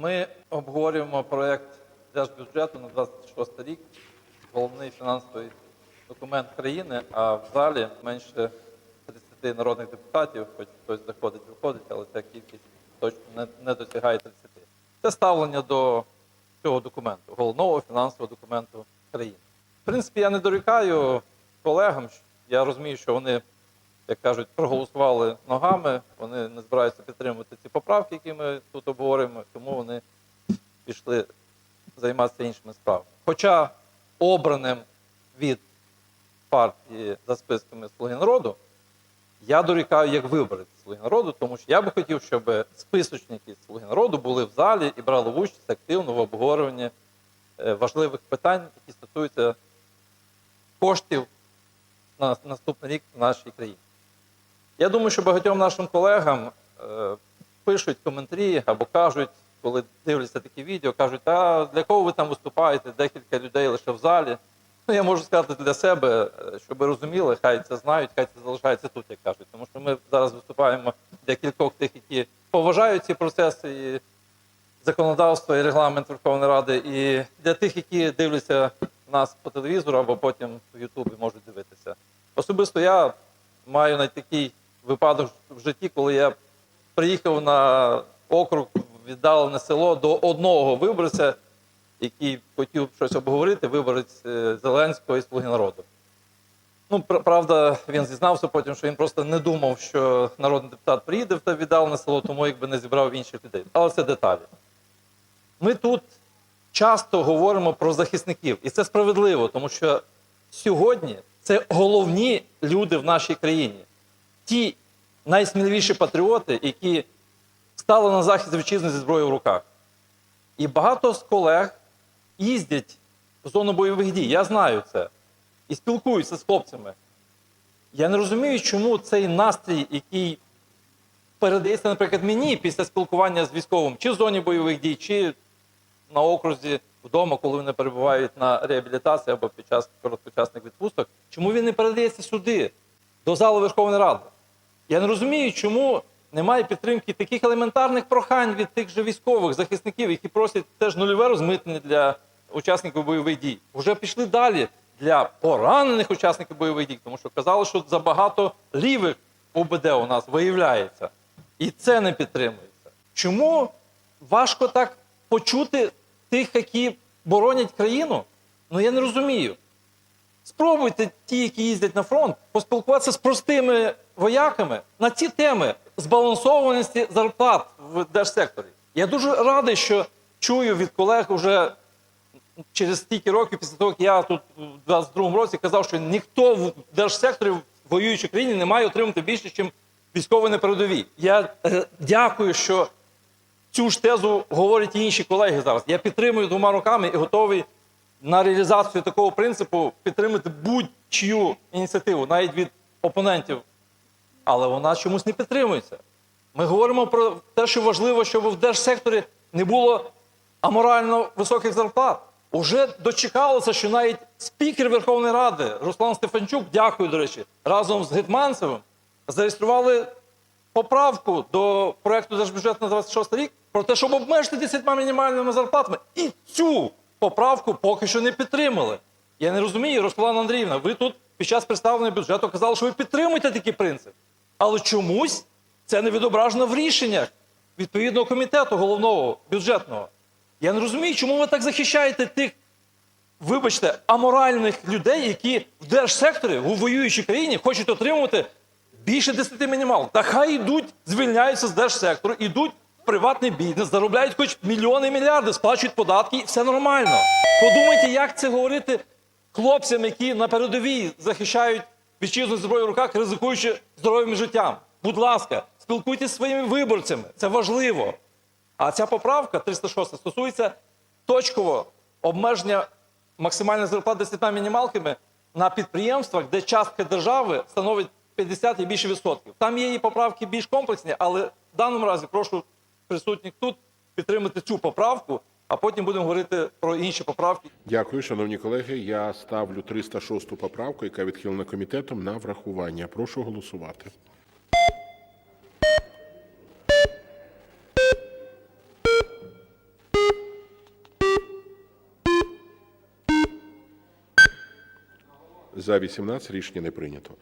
Ми обговорюємо проєкт держбюджету на 26 рік, головний фінансовий документ країни, а в залі менше 30 народних депутатів, хоч хтось заходить, виходить, але ця кількість точно не, не досягає 30. Це ставлення до цього документу, головного фінансового документу країни. В принципі, я не дорікаю колегам. Я розумію, що вони, як кажуть, проголосували ногами, вони не збираються підтримувати ці поправки, які ми тут обговорюємо, тому вони пішли займатися іншими справами. Хоча обраним від партії за списками Слуги народу, я дорікаю як виборець Слуги народу, тому що я би хотів, щоб списочники Слуги народу були в залі і брали участь активно в обговорюванні е, важливих питань, які стосуються коштів на наступний рік в нашій країні. Я думаю, що багатьом нашим колегам е, пишуть коментарі або кажуть, коли дивляться такі відео, кажуть, а для кого ви там виступаєте? Декілька людей лише в залі. Ну, я можу сказати для себе, е, щоб розуміли, хай це знають, хай це залишається тут, як кажуть. Тому що ми зараз виступаємо для кількох тих, які поважають ці процеси і законодавство і регламент Верховної Ради, і для тих, які дивляться нас по телевізору або потім в Ютубі можуть дивитися. Особисто я маю навіть такий випадок в житті, коли я приїхав на округ віддалене село до одного виборця, який хотів щось обговорити, виборець е, Зеленського і Слуги народу. Ну, правда, він зізнався потім, що він просто не думав, що народний депутат приїде в те віддалене село, тому якби не зібрав інших людей. Але це деталі. Ми тут часто говоримо про захисників, і це справедливо, тому що сьогодні це головні люди в нашій країні. Ті найсміливіші патріоти, які стали на захист вітчизни зі зброєю в руках. І багато з колег їздять в зону бойових дій. Я знаю це. І спілкуються з хлопцями. Я не розумію, чому цей настрій, який передається, наприклад, мені після спілкування з військовим, чи в зоні бойових дій, чи на окрузі вдома, коли вони перебувають на реабілітації або під час короткочасних відпусток, чому він не передається сюди, до залу Верховної Ради? Я не розумію, чому немає підтримки таких елементарних прохань від тих же військових захисників, які просять теж нульове розмитнення для учасників бойових дій. Вже пішли далі для поранених учасників бойових дій, тому що казали, що забагато лівих УБД у нас виявляється. І це не підтримується. Чому важко так почути тих, які боронять країну? Ну я не розумію. Спробуйте ті, які їздять на фронт, поспілкуватися з простими вояками на ці теми збалансованості зарплат в держсекторі. Я дуже радий, що чую від колег уже через стільки років, після того, як я тут у 22-му році казав, що ніхто в держсекторі в воюючій країні не має отримати більше, ніж військовий на передовій. Я е, дякую, що цю ж тезу говорять і інші колеги зараз. Я підтримую двома руками і готовий на реалізацію такого принципу підтримати будь-чию ініціативу, навіть від опонентів. Але вона чомусь не підтримується. Ми говоримо про те, що важливо, щоб в держсекторі не було аморально високих зарплат. Уже дочекалося, що навіть спікер Верховної Ради Руслан Стефанчук, дякую, до речі, разом з Гетманцевим зареєстрували поправку до проекту держбюджету на 26 рік про те, щоб обмежити 10 мінімальними зарплатами. І цю поправку поки що не підтримали. Я не розумію, Руслана Андріївна, ви тут під час представлення бюджету казали, що ви підтримуєте такий принцип. Але чомусь це не відображено в рішеннях відповідного комітету головного бюджетного. Я не розумію, чому ви так захищаєте тих, вибачте, аморальних людей, які в держсекторі у воюючій країні хочуть отримувати більше 10 мінімал. Та хай йдуть, звільняються з держсектору, йдуть приватний бізнес, заробляють хоч мільйони і мільярди, сплачують податки, і все нормально. Подумайте, як це говорити хлопцям, які на передовій захищають вітчизну зі зброєю в руках, ризикуючи здоров'ям і життям. Будь ласка, спілкуйтесь зі своїми виборцями. Це важливо. А ця поправка 306 стосується точково обмеження максимальних зарплат 10 мінімалками на підприємствах, де частка держави становить 50 і більше відсотків. Там є і поправки більш комплексні, але в даному разі прошу присутніх тут підтримати цю поправку, а потім будемо говорити про інші поправки. Дякую, шановні колеги. Я ставлю 306 поправку, яка відхилена комітетом на врахування. Прошу голосувати. За 18 рішення не прийнято.